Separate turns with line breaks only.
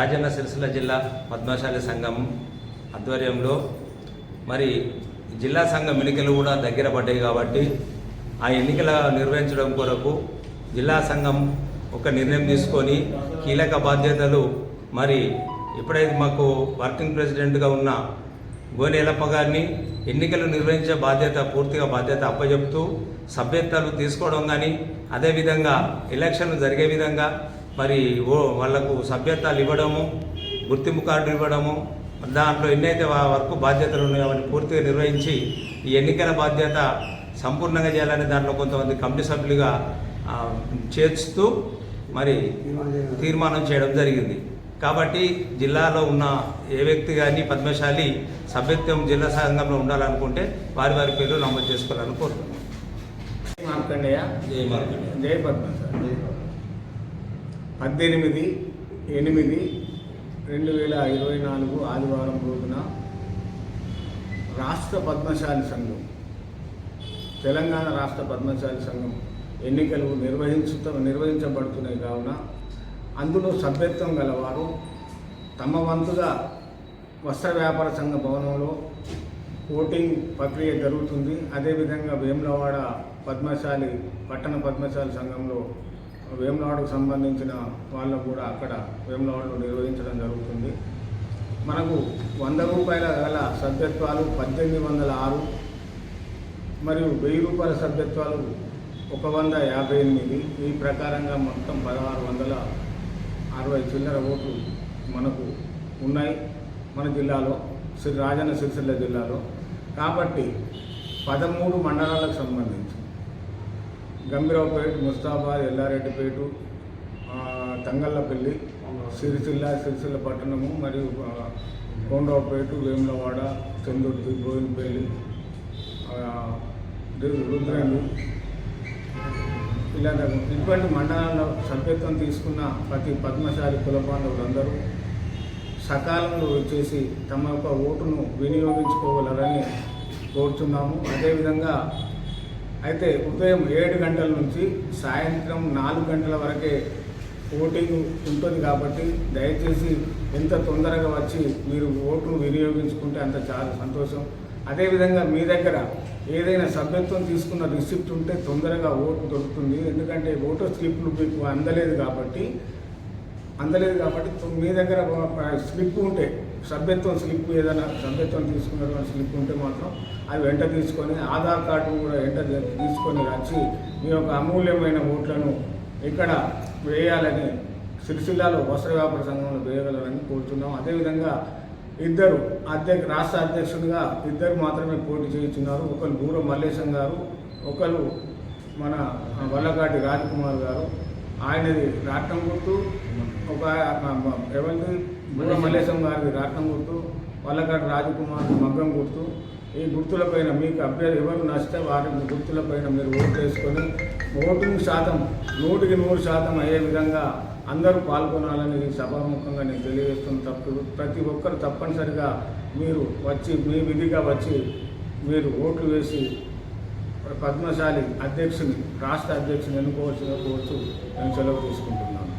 రాజన్న సిరిసిల్ల జిల్లా పద్మశాలి సంఘం ఆధ్వర్యంలో మరి జిల్లా సంఘం ఎన్నికలు కూడా దగ్గర పడ్డాయి కాబట్టి ఆ ఎన్నికల నిర్వహించడం కొరకు జిల్లా సంఘం ఒక నిర్ణయం తీసుకొని కీలక బాధ్యతలు మరి ఎప్పుడైతే మాకు వర్కింగ్ ప్రెసిడెంట్గా ఉన్న గోని ఎలప్ప గారిని ఎన్నికలు నిర్వహించే బాధ్యత పూర్తిగా బాధ్యత అప్పచెప్తూ సభ్యత్వాలు తీసుకోవడం కానీ అదేవిధంగా ఎలక్షన్లు జరిగే విధంగా మరి ఓ వాళ్ళకు సభ్యత్వాలు ఇవ్వడము గుర్తింపు కార్డు ఇవ్వడము దాంట్లో ఎన్నైతే వరకు బాధ్యతలు ఉన్నాయో అవన్నీ పూర్తిగా నిర్వహించి ఈ ఎన్నికల బాధ్యత సంపూర్ణంగా చేయాలని దాంట్లో కొంతమంది కమిటీ సభ్యులుగా చేర్చుతూ మరి తీర్మానం చేయడం జరిగింది. కాబట్టి జిల్లాలో ఉన్న ఏ వ్యక్తి కానీ పద్మశాలి సభ్యత్వం జిల్లా సంఘంలో ఉండాలనుకుంటే వారి వారి పేర్లు నమోదు చేసుకోవాలని కోరుతున్నాం.
మార్కండేయ.
జై మార్కండేయ.
జయ పద్మ సార్ పద్దెనిమిది ఎనిమిది రెండు వేల ఇరవై నాలుగు ఆదివారం రోజున రాష్ట్ర పద్మశాలి సంఘం తెలంగాణ రాష్ట్ర పద్మశాలి సంఘం ఎన్నికలు నిర్వహించుత నిర్వహించబడుతున్నాయి కావున అందులో సభ్యత్వం గలవారు తమ వంతుగా వస్త్ర వ్యాపార సంఘ భవనంలో ఓటింగ్ ప్రక్రియ జరుగుతుంది. అదేవిధంగా వేములవాడ పద్మశాలి పట్టణ పద్మశాలి సంఘంలో వేములవాడకు సంబంధించిన వాళ్ళు కూడా అక్కడ వేములవాడలో నిర్వహించడం జరుగుతుంది. మనకు వంద రూపాయల గల సభ్యత్వాలు పద్దెనిమిది వందల ఆరు మరియు వెయ్యి రూపాయల సభ్యత్వాలు ఒక వంద యాభై ఎనిమిది. ఈ ప్రకారంగా మొత్తం పదహారు వందల అరవై చిల్లర ఓట్లు మనకు ఉన్నాయి మన జిల్లాలో శ్రీ రాజన్న సిరిసిల్ల జిల్లాలో. కాబట్టి పదమూడు మండలాలకు సంబంధించి గంభీరావుపేట ముస్తాబాద్ ఎల్లారెడ్డిపేట తంగళ్ళపల్లి సిరిసిల్ల సిరిసిల్ల పట్టణము మరియు కోండ్రావుపేట వేములవాడ చందుర్తి బోయినపల్లి ఆ, రు- రుద్రంగి ఇలా ఇటువంటి మండలాల్లో సభ్యత్వం తీసుకున్న ప్రతి పద్మశాలి కుల బాంధవులందరూ సకాలంలో వచ్చేసి తమ యొక్క ఓటును వినియోగించుకోగలరని కోరుతున్నాము అదేవిధంగా అయితే ఉదయం ఏడు గంటల నుంచి సాయంత్రం నాలుగు గంటల వరకే ఓటింగ్ ఉంటుంది కాబట్టి దయచేసి ఎంత తొందరగా వచ్చి మీరు ఓటును వినియోగించుకుంటే అంత చాలా సంతోషం. అదేవిధంగా మీ దగ్గర ఏదైనా సభ్యత్వం తీసుకున్న రిసిప్ట్ ఉంటే తొందరగా ఓటు దొరుకుతుంది. ఎందుకంటే ఓటర్ స్లిప్లు మీకు అందలేదు కాబట్టి అందలేదు కాబట్టి మీ దగ్గర స్లిప్ ఉంటే సభ్యత్వం స్లిప్ ఏదైనా సభ్యత్వం తీసుకున్నటువంటి స్లిప్ ఉంటే మాత్రం అది వెంట తీసుకొని ఆధార్ కార్డు కూడా వెంట తీసుకొని వచ్చి మీ యొక్క అమూల్యమైన ఓట్లను ఇక్కడ వేయాలని సిరిసిల్లాలో వస్త్ర వ్యాపార సంఘంలో వేయగలరని కోరుతున్నాం అదేవిధంగా ఇద్దరు అధ్యక్ష రాష్ట్ర అధ్యక్షుడిగా ఇద్దరు మాత్రమే పోటీ చేస్తున్నారు ఒకరు దూరం మల్లేశం గారు ఒకరు మన వల్లకాటి రాజ్కుమార్ గారు ఆయనది రాట్నం గుర్తు ఒక ఎవరిది? మల్లేశం గారిది రాట్నం గుర్తు వల్లకాటి రాజకుమార్ మగ్గం గుర్తు. ఈ గుర్తులపైన మీకు అభ్యర్థి ఎవరు నచ్చితే వారి గుర్తులపైన మీరు ఓటు వేసుకొని ఓటింగ్ శాతం నూటికి నూరు శాతం అయ్యే విధంగా అందరూ పాల్గొనాలని సభాముఖంగా నేను తెలియజేస్తున్న తప్పుడు ప్రతి ఒక్కరు తప్పనిసరిగా మీరు వచ్చి మీ విధిగా వచ్చి మీరు ఓట్లు వేసి పద్మశాలి అధ్యక్షుని రాష్ట్ర అధ్యక్షుని ఎన్నుకోవాల్సిన కోరుతూ నేను సెలవు తీసుకుంటున్నాను.